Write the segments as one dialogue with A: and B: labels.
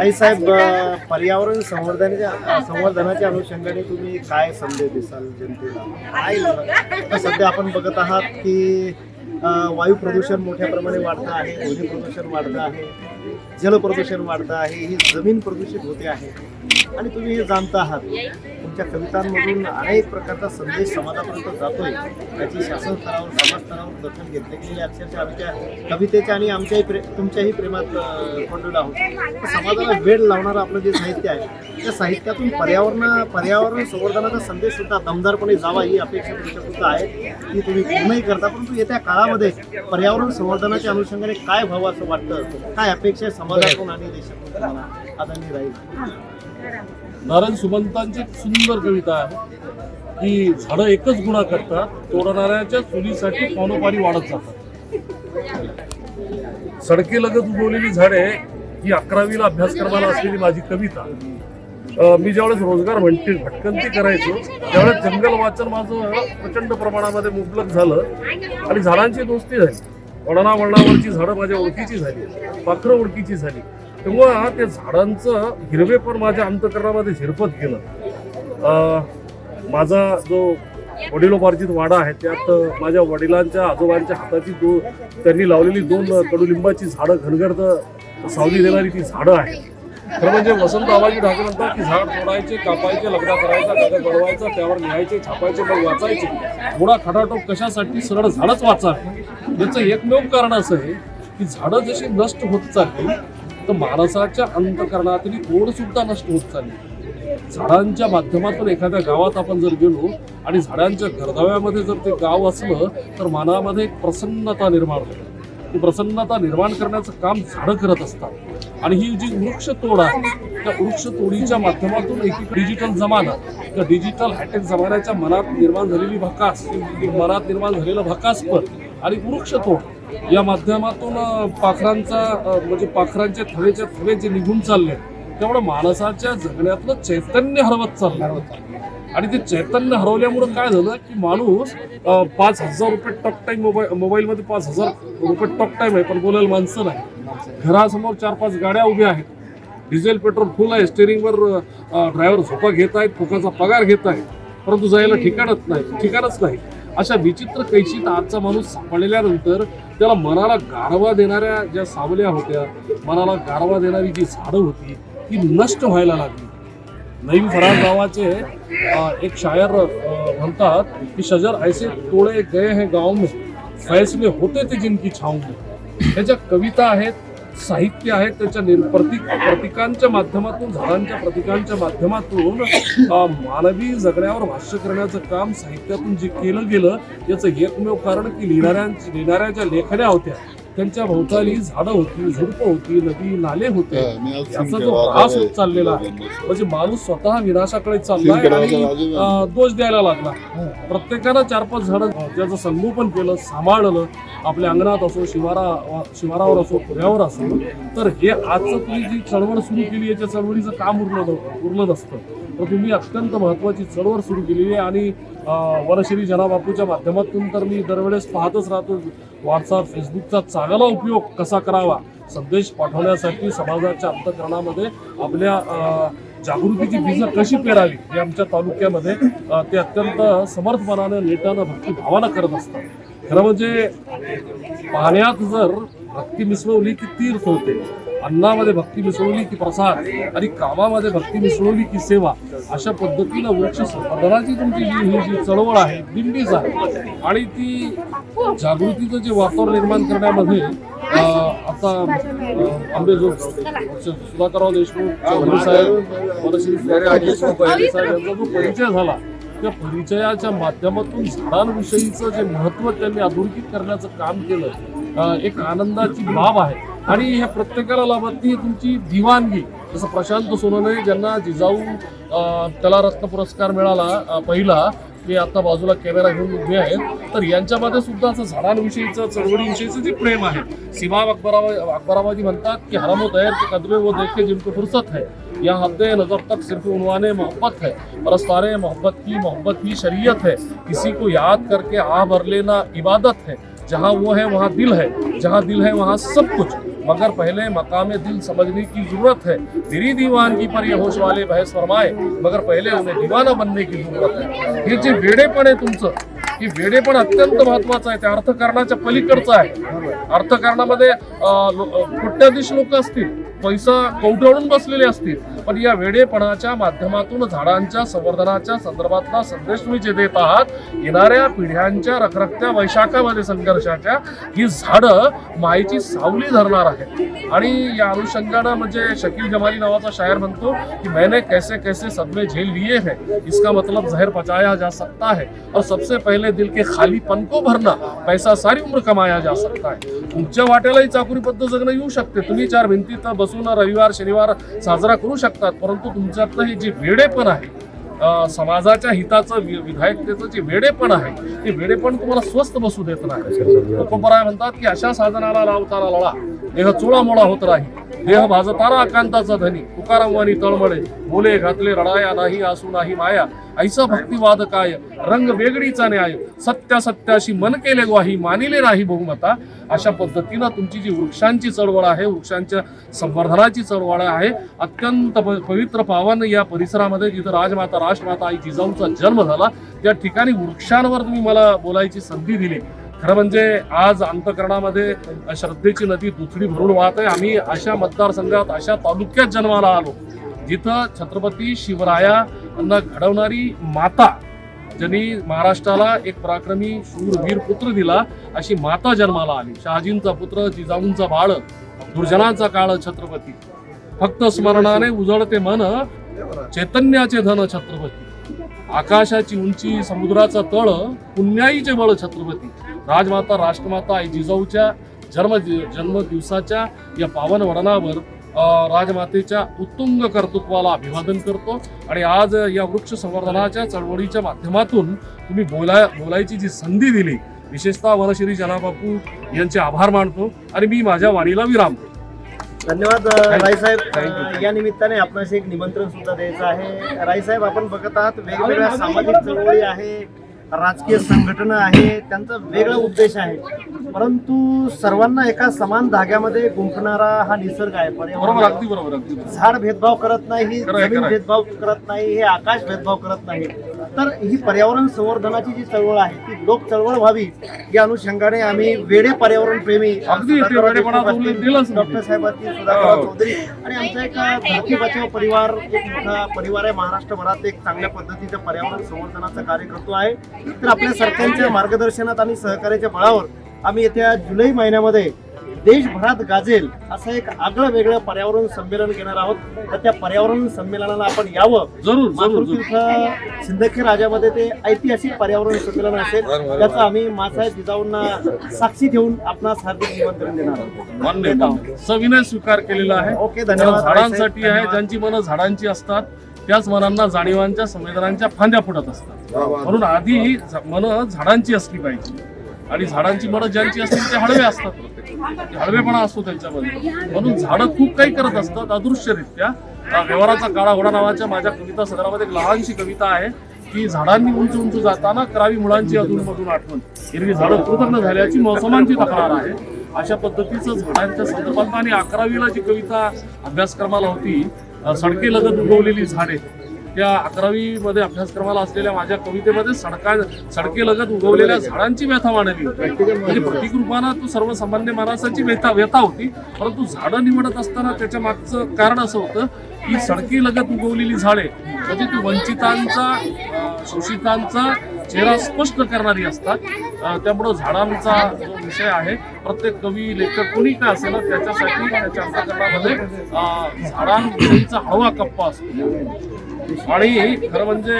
A: आईसाहेब साहेब पर्यावरण संवर्धनाच्या संवर्धनाच्या अनुषंगाने तुम्ही काय संदेश देसाल जनतेला? काय सध्या आपण बघत आहात की वायू प्रदूषण मोठ्या प्रमाणे वाढतं आहे ध्वनी प्रदूषण वाढतं आहे. जल प्रदूषण वाढतं आहे ही जमीन प्रदूषित होते आहे. आणि तुम्ही हे जाणता आहात तुमच्या कवितांमधून अनेक प्रकारचा संदेश समाजापर्यंत जातोय. त्याची शासन स्तरावर समाज स्तरावर दखल घेतली गेलेली अक्षरशः आमच्या कवितेच्या आणि आमच्याही प्रे तुमच्याही प्रेमात अ, आहोत. तर समाजाला वेळ लावणारं आपलं जे साहित्य आहे त्या साहित्यातून पर्यावरण पर्यावरण संवर्धनाचा संदेश सुद्धा दमदारपणे जावा ही अपेक्षा तुमच्या सुद्धा आहे. ती तुम्ही पूर्णही करता परंतु येत्या काळामध्ये पर्यावरण संवर्धनाच्या अनुषंगाने काय व्हावं असं वाटतं? काय अपेक्षा आहे समाजातून आणि देशातून राहील
B: नारायण सुमंतांची सुंदर कविता आहे. की झाडं एकच गुन्हा करतात तोडणाऱ्याच्या चुलीसाठी पानोपारी वाढत जातात. सडकेलगत उगवलेली झाडे ही अकरावीला अभ्यासक्रमाला असलेली माझी कविता. मी ज्यावेळेस रोजगार म्हणते भटकंती करायचो त्यावेळेस जंगल वाचन माझं प्रचंड प्रमाणामध्ये मुबलक झालं आणि झाडांची दोस्ती झाली. वळणा वळणावरची झाडं माझ्या ओळखीची झाली. पाखरं ओळखीची झाली. तेव्हा त्या झाडांचं हिरवेपण माझ्या अंतकरणामध्ये झिरपत गेलं. माझा जो वडिलोपार्जित वाडा आहे त्यात माझ्या वडिलांच्या आजोबांच्या हाताची दो त्यांनी लावलेली दोन कडुलिंबाची झाडं घनगर्द सावली देणारी ती झाडं आहेत. खरं म्हणजे वसंत बाबाजी ठाकरे म्हणतात की झाड तोडायचे कापायचे लग्न करायचा कागद बनवायचा त्यावर लिहायचे छापायचे मग वाचायचे. थोडा खटाटोप कशासाठी? सरळ झाडच वाचा. याचं एकमेव कारण असं आहे की झाडं जशी नष्ट होत चालली तर माणसाच्या अंतकरणातली ओढ सुद्धा नष्ट होत चालली. झाडांच्या माध्यमातून एखाद्या गावात आपण जर गेलो आणि झाडांच्या गर्दाव्यामध्ये जर ते गाव असलं तर मनामध्ये एक प्रसन्नता निर्माण होते. ती प्रसन्नता निर्माण करण्याचं काम झाडं करत असतात. आणि ही जी वृक्ष तोड आहे त्या वृक्ष तोडीच्या माध्यमातून एक डिजिटल जमाना त्या डिजिटल हायटेक जमान्याच्या मनात निर्माण झालेली भकास मनात निर्माण झालेलं भकासपण आणि वृक्ष तोड या माध्यमातून पाखरांचा म्हणजे पाखरांचे थवेचे थवे जे निघून चालले तेवढं माणसाच्या जगण्यातलं चैतन्य हरवत चाललं आणि ते चैतन्य हरवल्यामुळं काय झालं की माणूस पाच हजार रुपये टॉक टाईम मोबाईल मोबाईलमध्ये पाच हजार रुपये टॉक टाईम आहे पण बोलायला माणसं नाही. घरासमोर चार पाच गाड्या उभ्या आहेत. डिझेल पेट्रोल फुल आहे स्टेअरिंगवर ड्रायव्हर झोपा घेत आहेत फुकाचा पगार घेत आहेत परंतु जायला ठिकाणच नाही ठिकाणच नाही. अशा विचित्र कैशीत आजचा माणूस सापडल्यानंतर त्याला मनाला गारवा देणाऱ्या ज्या सावल्या होत्या मनाला गारवा देणारी जी झाडं होती ती नष्ट व्हायला लागली. नईम फरार नावाचे एक शायर म्हणतात की शजर ऐसे तोड़े गए हैं गाव में फैसले होते ते जिनकी छाव में। त्याच्या कविता आहेत साहित्य आहेत त्याच्या निर प्रतीक माध्यमातून झाडांच्या प्रतिकांच्या माध्यमातून मानवी जगण्यावर भाष्य करण्याचं काम साहित्यातून जे केलं गेलं याचं एकमेव कारण की लिहिणाऱ्यांची लिहिणाऱ्या ज्या लेखण्या होत्या त्यांच्या भोवताली झाडं होती झुडपं होती नदी नाले होते. याचा जो ऱ्हास होत चाललेला आहे म्हणजे माणूस स्वतः विनाशाकडे चाललाय आणि दोष द्यायला लागला. प्रत्येकानं चार पाच झाडं त्याचं संगोपन केलं सांभाळलं. आपल्या अंगणात असो शिवारा शिवारावर असो पुण्यावर असो. तर हे आजचं तुम्ही जी चळवळ सुरू केली त्या चळवळीचं काम उरलं उरलं नसतं तर तुम्ही अत्यंत महत्वाची चळवळ सुरू केलेली आहे आणि वनश्री जनाबापूच्या माध्यमातून तर मी दरवेळेस पाहतच राहतो व्हॉट्सअप फेसबुकचा चांगला उपयोग कसा करावा संदेश पाठवण्यासाठी समाजाच्या अंतकरणामध्ये आपल्या जागृतीची बीजं कशी पेरावी हे आमच्या तालुक्यामध्ये ते अत्यंत समर्थपणाने नेटानं भक्तिभावानं करत असतात. खरं म्हणजे पाण्यात जर भक्ती मिसळवली की तीर्थ होते अन्नामध्ये भक्ती मिसळवली की प्रसाद आणि कामामध्ये भक्ती मिसळवली की सेवा अशा पद्धतीनं वृक्ष संवर्धनाची तुमची जी ही जी चळवळ आहे दिंडीच आहे आणि ती जागृतीचं जे वातावरण निर्माण करण्यामध्ये आता आंबे जो सुधाकरराव देशमुख चौधरी साहेब यांचा जो परिचय झाला त्या परिचयाच्या माध्यमातून झाडांविषयीचं जे महत्त्व त्यांनी अधोरेखित करण्याचं काम केलं एक आनंदाची बाब आहे. आणि ह्या प्रत्येकाला लाभार्थी तुमची दिवाणगी. जसं प्रशांत सोनवणे ज्यांना जिजाऊ अं, त्याला रत्न पुरस्कार मिळाला पहिला ते आता बाजूला कॅमेरा घेऊन उभे आहेत. तर यांच्यामध्ये सुद्धा असं झाडांविषयीचं चळवळीविषयीचं जे प्रेम आहे सीमा अकबराबा अकबराबादी म्हणतात की हरामो तैर के कदमे वो देखे जिनको फुर्सत है. या हद्दे नजर तक सिर्फ उनवाने मोहब्बत है. परस्तारे मोहब्बत की मोहब्बत ही शरीयत है. किसी को याद करके आ भर लेना इबादत है. जहाँ वो है वहाँ दिल है. जहाँ दिल है वहाँ सब कुछ. मगर पहले मकाम दिल समझने की जरूरत है। दीवान दीवानगी पर ये होश वाले बहस फरमाए मगर पहले उन्हें दीवाना बनने की जरूरत है। हे जे वेडेपण आहे तुमचं की वेडेपण अत्यंत महत्वाचं आहे ते अर्थकारणाच्या पलीकडचं आहे। अर्थकारणामध्ये कोट्याधीश लोक असतील पैसा कवटाळून बसलेले असतील. पण या वेडेपणाच्या माध्यमातून झाडांच्या संवर्धनाच्या संदर्भातला संदेश तुम्ही जे देत आहात येणाऱ्या पिढ्यांच्या रखरखत्या वैशाखामध्ये संघर्षाच्या ही झाडं मायची सावली धरणार आहेत. आणि या अनुषंगानं म्हणजे शकील जमाली नावाचा शायर म्हणतो की मैंने कैसे कैसे सदमे झेल लिए है. इसका मतलब जहर पचाया जा सकता है। और सबसे पहले दिल के खालीपन को भरना पैसा सारी उम्र कमाया जा सकता है। तुमच्या वाट्यालाही चाकुरीबद्ध जगणं येऊ शकते. तुम्ही चार भिंतीत बस बसून रविवार शनिवार साजरा करू शकतात. परंतु तुमच्यातलं हे जे वेडेपण आहे समाजाच्या हिताचं विधायकतेचं जे वेडेपण आहे ते वेडेपण तुम्हाला स्वस्त बसू देत नाही. तुकोबराय म्हणतात की अशा साधनाला लावताना लळा. देह चोळामोळा होत राही देह भाजताना आकांताचा धनी. तुकाराम वाणी तळमळे. बोले घातले रडाया नाही आसू नाही माया. ऐसा भक्तिवाद काय? रंग वेगळीचा न्याय. सत्या सत्याशी मन केले ग्वाही मानिले नाही बहुमता. अशा पद्धतीनं तुमची जी वृक्षांची चळवळ आहे वृक्षांच्या संवर्धनाची चळवळ आहे अत्यंत प- पवित्र पावन या परिसरामध्ये जिथं राजमाता राष्ट्रमाता आई जिजाऊचा जन्म झाला त्या ठिकाणी वृक्षांवर तुम्ही मला बोलायची संधी दिली. खरं म्हणजे आज अंतकरणामध्ये श्रद्धेची नदी दुथडी भरून वाहत आहे. आम्ही अशा मतदारसंघात अशा तालुक्यात जन्माला आलो. जिथं छत्रपती शिवराया शिवरायांना घडवणारी माता ज्यांनी महाराष्ट्राला एक पराक्रमी शूरवीर पुत्र दिला अशी माता जन्माला आली. शहाजींचा पुत्र जिजाऊंचा बाळ दुर्जनाचा काळ छत्रपती. फक्त स्मरणाने उजळते मन चैतन्याचे धन छत्रपती. आकाशाची उंची समुद्राचा तळ पुण्याईचे बळ छत्रपती. राजमाता राष्ट्रमाता आई जिजाऊच्या जन्म जन्म दिवसाच्या या पावन वडनावर राजमातेच्या उत्तुंग कर्तृत्वाला अभिवादन करतो. आणि आज या वृक्ष संवर्धनाच्या चळवळीच्या माध्यमातून तुम्ही बोलाय बोलायची जी संधी दिली विशेषतः वनश्री जनाबापू यांचे आभार मानतो आणि मी माझ्या वाणीला विराम देतो.
A: धन्यवाद. अ, या निमित्ताने आपणास एक निमंत्रण सुद्धा द्यायचं आहे. रायसाहेब आपण बघत आहात वेगवेगळ्या सामाजिक चळवळी आहे. राजकीय संघटना आहे त्यांचा वेगळा उद्देश आहे. परंतु सर्वांना एका समान धाग्यामध्ये गुंफणारा हा निसर्ग आहे.
B: बरोबर अगदी बरोबर अगदी बरोबर.
A: झाड भेदभाव करत नाही जमीन. भेदभाव करत नाही हे आकाश भेदभाव करत नाही. तर ही पर्यावरण संवर्धनाची जी चळवळ आहे ती लोक चळवळ व्हावी या अनुषंगाने आम्ही वेडे पर्यावरण प्रेमी. डॉक्टर साहेब असतील सुधाकर
B: हो.
A: चौधरी आणि आमचा एक धरती बचाव परिवार एक मोठा परिवार आहे महाराष्ट्रभरात एक चांगल्या पद्धतीचं पर्यावरण संवर्धनाचं कार्य करतो आहे तर आपल्या सरकारच्या मार्गदर्शनात आणि सहकार्याच्या बळावर आम्ही येत्या जुलै महिन्यामध्ये देशभरात गाजेल असं एक आगळं वेगळं पर्यावरण संमेलन घेणार आहोत. तर त्या पर्यावरण संमेलनाला आपण यावं.
B: जरूर जरूर
A: मातृतीर्थ सिंदखेड राजामध्ये ते ऐतिहासिक पर्यावरण संमेलन असेल. त्याचं आम्ही मासाहेब जिजाऊंना साक्षी ठेवून आपणास हार्दिक निमंत्रण देणार आहोत.
B: सविनय स्वीकार केलेला आहे.
A: ओके, धन्यवाद.
B: झाडांसाठी आहे. ज्यांची मनं झाडांची असतात त्याच मनांना जाणीवांच्या संवेदनांच्या फांद्या फुटत असतात. म्हणून आधी मनं झाडांची असली पाहिजे. आणि झाडांची मनं ज्यांची असतील ते हळवे असतात. हळवेपणा असतो त्यांच्यामध्ये. म्हणून झाडं खूप काही करत असतात अदृश्यरित्या. व्यवहाराचा काळा घोडा नावाच्या माझ्या कविता संग्रहामध्ये एक लहानशी कविता आहे की झाडांनी उंच उंच जाताना करावी मुळांची अधूनमधून आठवण. हिरवी झाडं कृतज्ञ झाल्याची मौसमांची तक्रार आहे. अशा पद्धतीचं झाडांच्या संदर्भात आणि अकरावीला जी कविता अभ्यासक्रमाला होती सडके लगत उगवलेली झाडे त्या अकरावी मध्ये अभ्यासक्रमाला असलेल्या माझ्या कवितेमध्ये सडका सडके लगत उगवलेल्या झाडांची व्यथा मांडली म्हणजे प्रतीक रूपानं तो सर्वसामान्य माणसाची व्यथा व्यथा होती परंतु झाडं निवडत असताना त्याच्या मागचं कारण असं होतं की सडकी लगत उगवलेली झाडे म्हणजे ती वंचितांचा शोषितांचा चेहरा स्पष्ट करणारी असतात. त्यामुळं झाडांचा जो विषय आहे प्रत्येक कवी लेखक कोणी काय असेल ना त्याच्यासाठी त्याच्या अंतकरणामध्ये झाडांचा हवा हळवा कप्पा असतो. आणि खरं म्हणजे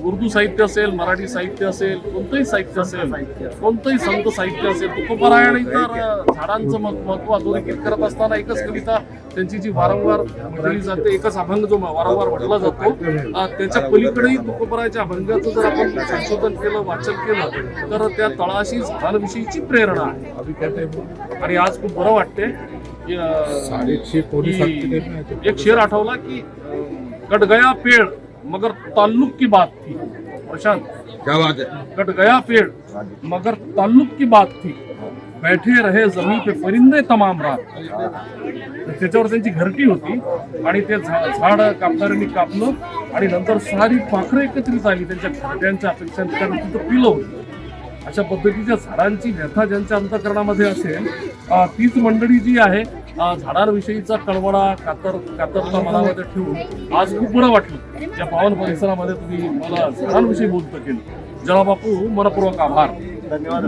B: उर्दू साहित्य असेल मराठी साहित्य असेल कोणतंही साहित्य असेल कोणतंही संत साहित्य असेल तुकोबरायणी तर अ, झाडांचं मह- महत्त्व अधोरेखित करत असताना एकच कविता त्यांची जी वारंवार म्हटली जाते एकच अभंग जो वारंवार म्हटला जातो त्याच्या पलीकडेही तुकोबरायच्या अभंगाचं जर आपण संशोधन केलं वाचन केलं तर त्या तळाशी झाडांविषयीची प्रेरणा आहे. आणि आज खूप बरं वाटते एक शेर आठवला की अ, कट गया पेड़ मगर ताल्लुक की बात थी। प्रशांत
C: क्या बात है?
B: कट गया पेड़ मगर ताल्लुक की बात थी। बैठे रहे जमी पे परिंदे तमाम रात। त्याच्यावर त्यांची घरटी होती आणि ते झा- झाड कापणाऱ्यांनी कापलं आणि नंतर सारी पाखरं एकत्रित आली. त्यांच्या घरट्यांच्या अपेक्षा कारण तिथं पिलं होतं. अशा पद्धतीच्या झाडांची व्यथा ज्यांच्या अंतकरणामध्ये असेल अं, तीच मंडळी जी आहे झाडांविषयीचा कळवळा कातर कातरता मनामध्ये ठेवून आज खूप बरं वाटलं. या पावन परिसरामध्ये तुम्ही मला झाडांविषयी बोलतं केलं. जळाबापू मनपूर्वक आभार.
A: धन्यवाद